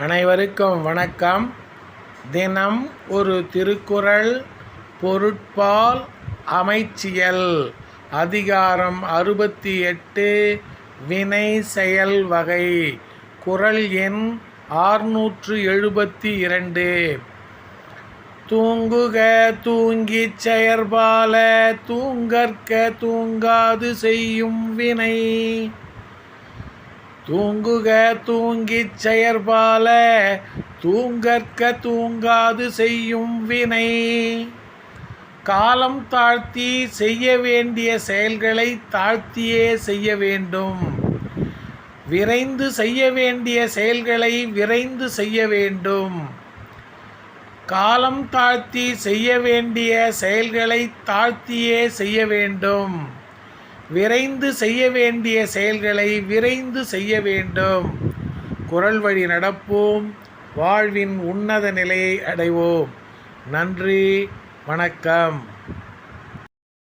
அனைவருக்கும் வணக்கம். தினம் ஒரு திருக்குறள் பொருட்பால் அமைச்சியல். அதிகாரம் அறுபத்தி எட்டு வினை செயல் வகை. குறள் எண் ஆறுநூற்று எழுபத்தி இரண்டு தூங்குக தூங்கிச் செயற்பால தூங்கற்க தூங்காது செய்யும் வினை. தூங்குக தூங்கிச் செயற்பால தூங்கற்க தூங்காது செய்யும் வினை. காலம் தாழ்த்தி செய்ய வேண்டிய செயல்களை தாழ்த்தியே செய்ய வேண்டும். விரைந்து செய்ய வேண்டிய செயல்களை விரைந்து செய்ய வேண்டும். காலம் தாழ்த்தி செய்ய வேண்டிய செயல்களை தாழ்த்தியே செய்ய வேண்டும். விரைந்து செய்ய வேண்டிய செயல்களை விரைந்து செய்ய வேண்டும். குரல் வழி நடப்போம். வாழ்வின் உன்னத நிலையை அடைவோம். நன்றி. வணக்கம்.